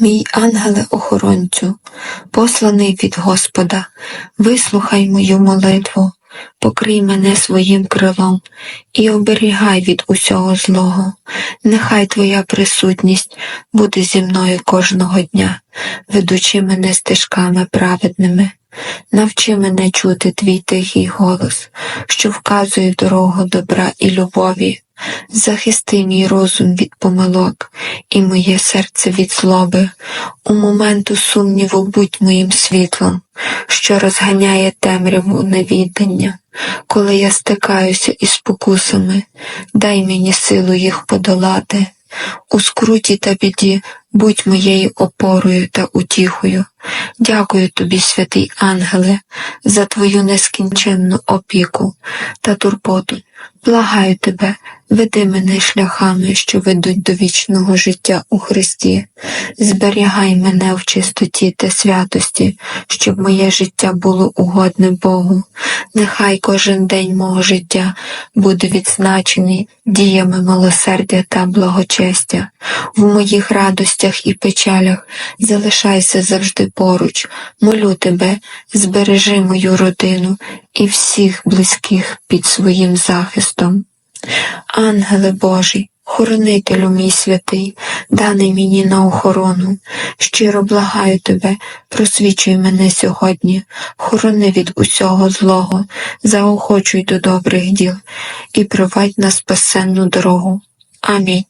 Мій ангеле-охоронцю, посланий від Господа, вислухай мою молитву, покрий мене своїм крилом і оберігай від усього злого. Нехай Твоя присутність буде зі мною кожного дня, ведучи мене стежками праведними. Навчи мене чути твій тихий голос, що вказує дорогу добра і любові. Захисти мій розум від помилок і моє серце від злоби. У моменту сумніву будь моїм світлом, що розганяє темряву невідання. Коли я стикаюся із спокусами, дай мені силу їх подолати. У скруті та біді будь моєю опорою та утіхою. Дякую тобі, святий ангеле, за твою нескінченну опіку та турботу. Благаю тебе, веди мене шляхами, що ведуть до вічного життя у Христі. Зберігай мене в чистоті та святості, щоб моє життя було угодне Богу. Нехай кожен день мого життя буде відзначений діями милосердя та благочестя. В моїх радостях і печалях залишайся завжди поруч. Молю тебе, збережи мою родину і всіх близьких під своїм захистом. Ангеле Божий, хоронителю мій святий, даний мені на охорону, щиро благаю тебе, просвічуй мене сьогодні, хорони від усього злого, заохочуй до добрих діл і провадь на спасенну дорогу. Амінь.